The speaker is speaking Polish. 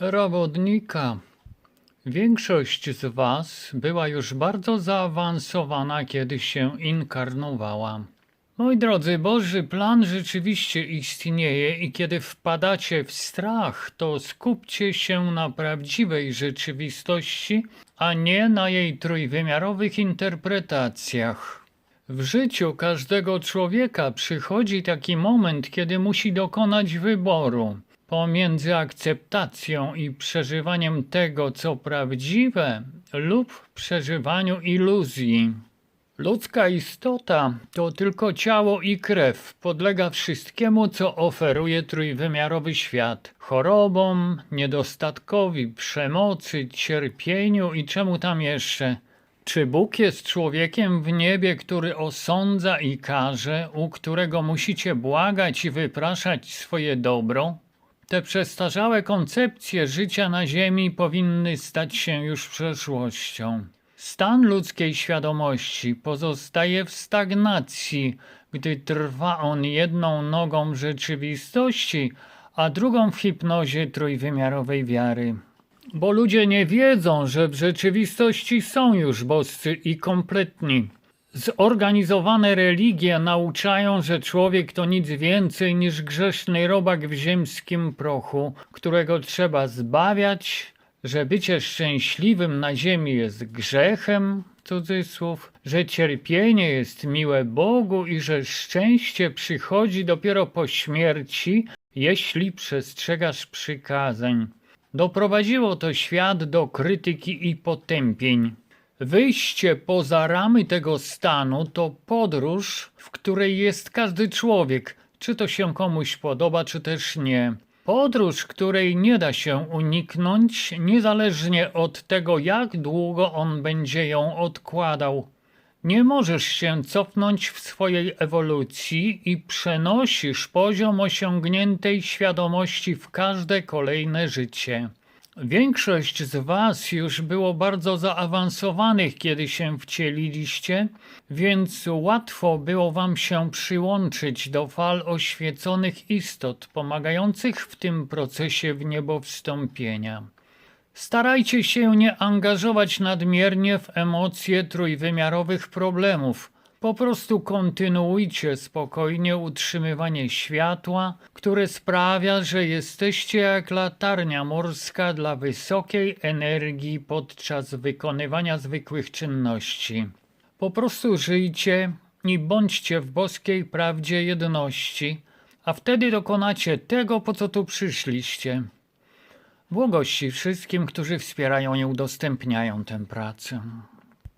robotnika. Większość z Was była już bardzo zaawansowana, kiedy się inkarnowała. Moi drodzy, Boży plan rzeczywiście istnieje i kiedy wpadacie w strach, to skupcie się na prawdziwej rzeczywistości, a nie na jej trójwymiarowych interpretacjach. W życiu każdego człowieka przychodzi taki moment, kiedy musi dokonać wyboru pomiędzy akceptacją i przeżywaniem tego, co prawdziwe, lub przeżywaniu iluzji. Ludzka istota to tylko ciało i krew, podlega wszystkiemu, co oferuje trójwymiarowy świat chorobom, niedostatkowi, przemocy, cierpieniu i czemu tam jeszcze. Czy Bóg jest człowiekiem w niebie, który osądza i karze, u którego musicie błagać i wypraszać swoje dobro? Te przestarzałe koncepcje życia na Ziemi powinny stać się już przeszłością. Stan ludzkiej świadomości pozostaje w stagnacji, gdy trwa on jedną nogą w rzeczywistości, a drugą w hipnozie trójwymiarowej wiary. Bo ludzie nie wiedzą, że w rzeczywistości są już boscy i kompletni. Zorganizowane religie nauczają, że człowiek to nic więcej niż grzeszny robak w ziemskim prochu, którego trzeba zbawiać, że bycie szczęśliwym na ziemi jest grzechem, cudzysłów, że cierpienie jest miłe Bogu i że szczęście przychodzi dopiero po śmierci, jeśli przestrzegasz przykazań. Doprowadziło to świat do krytyki i potępień. Wyjście poza ramy tego stanu to podróż, w której jest każdy człowiek, czy to się komuś podoba, czy też nie. Podróż, której nie da się uniknąć, niezależnie od tego, jak długo on będzie ją odkładał. Nie możesz się cofnąć w swojej ewolucji i przenosisz poziom osiągniętej świadomości w każde kolejne życie. Większość z Was już było bardzo zaawansowanych, kiedy się wcieliliście, więc łatwo było Wam się przyłączyć do fal oświeconych istot, pomagających w tym procesie w niebo wstąpienia. Starajcie się nie angażować nadmiernie w emocje trójwymiarowych problemów. Po prostu kontynuujcie spokojnie utrzymywanie światła, które sprawia, że jesteście jak latarnia morska dla wysokiej energii podczas wykonywania zwykłych czynności. Po prostu żyjcie i bądźcie w boskiej prawdzie jedności, a wtedy dokonacie tego, po co tu przyszliście. Błogości wszystkim, którzy wspierają i udostępniają tę pracę.